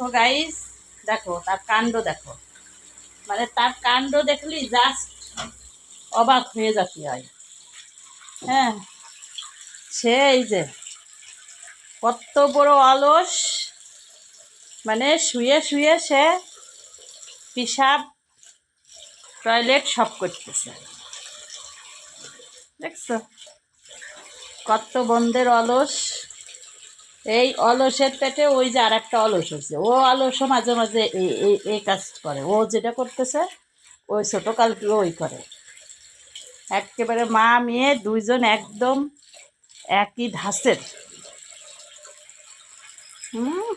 তো গাইস দেখো, তার কাণ্ড দেখো। মানে তার কাণ্ড দেখলি জাস্ট অবাক হয়ে যাতে হয়। হ্যাঁ সে এই যে কত বড় অলস মানে শুয়ে শুয়ে সে পিসাব টয়লেট সব করতেছে। দেখছ? কত বন্ধের অলস। এই অলসের পেটে ওই যে আর একটা অলস হয়েছে। ও অলসও মাঝে মাঝে এই কাজ করে। ও যেটা করতেছে ওই ছোটো কালকে ওই করে। একেবারে মা, মেয়ে দুইজন একদম একই ধাঁচের। হুম?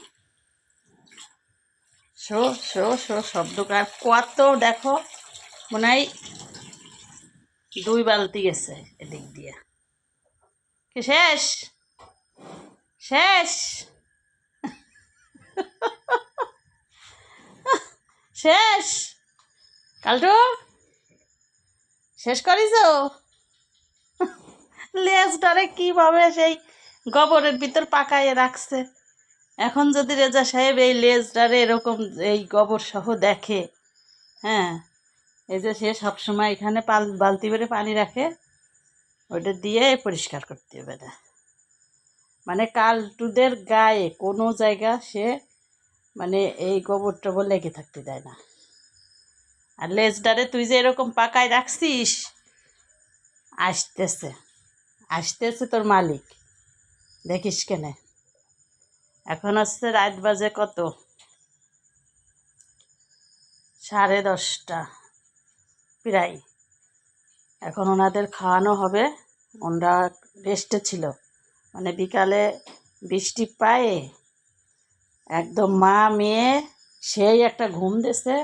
শো শো শো শব্দকার কত দেখো, মনে হয় দুই বালতি গেছে এদিক দিয়ে। শেষ? শেষ। শেষ। কালটু, শেষ করিস লেজটারে কীভাবে সেই গোবরের ভিতর পাকাইয়ে রাখছে? এখন যদি রেজা সাহেব এই লেজটারে এরকম এই গোবর সহ দেখে হ্যাঁ এই যে সে সবসময় এখানে পাল, বালতি করে পানি রাখে ওইটা দিয়ে পরিষ্কার করতে হবে না মানে কালটুদের গায়ে কোনো জায়গা সে মানে এই গোবর টোবর লেগে থাকতে দেয় না। আর লেজটারে তুই যে এরকম পাকায় রাখছিস, আসতেছে আসতেছে তোর মালিক। দেখিস কেনে? এখন হচ্ছে রাত বাজে কত? সাড়ে দশটা প্রায়। এখন ওনাদের খাওয়ানো হবে। ওনারা রেস্টে ছিল। মানে বিকালে বৃষ্টি পায়ে একদম মা মেয়ে সেই একটা ঘুম দিছে,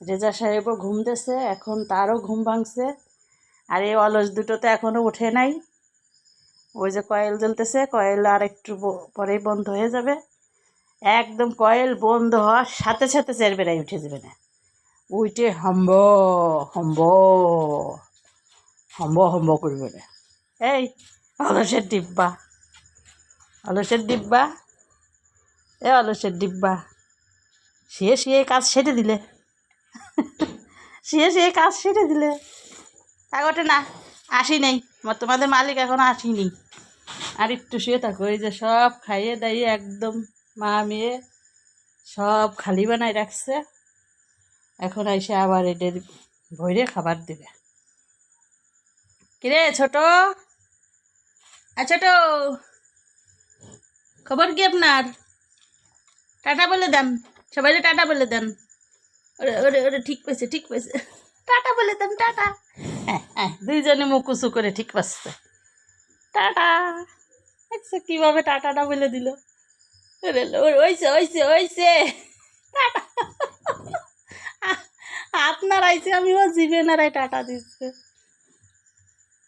রেজা সাহেবও ঘুম দিছে, এখন তারও ঘুম ভাঙছে, আর এই অলস দুটো তো এখনও ওঠে নাই। ওই যে কয়েল জ্বলতেছে, কয়েল আর একটু পরেই বন্ধ হয়ে যাবে। একদম কয়েল বন্ধ হওয়ার সাথে সাথে চের বেড়াই উঠে যাবে না। উইটে হম্ব হম্ব হম্ব হম্ব করবে না। এই অলসের ডিব্বা। অলসের ডিব্বা। এ অলসের ডিব্বা। সে সে কাজ সেরে দিলে। সে সে কাজ সেরে দিলে। আগটে না, আসি নেই। তোমাদের মালিক এখনও আসিনি আর একটু শুয়ে থাকো, এই যে সব খাইয়ে দাইয়ে একদম মা মেয়ে সব খালি বানাই রাখছে। এখন এসে আবার এদের ভৈরে খাবার দেবে। কিরে ছোট? আ, ছোট! খবর কি আপনার? টাটা বলে দেন। সবাই টাটা বলে দেন। ওরে ওরে ওরে, ঠিক পেয়েছে ঠিক পেয়েছে টাটা বলে দেন, টাটা। হ্যাঁ হ্যাঁ দুইজনে উঁচু করে ঠিক পাচ্ছে। টাটা। আচ্ছা কীভাবে টাটাটা বলে দিল? ওইছে ওইছে ওইছে। টাটা। আপনার আইছে আমি ও জিভে টাটা দিচ্ছে।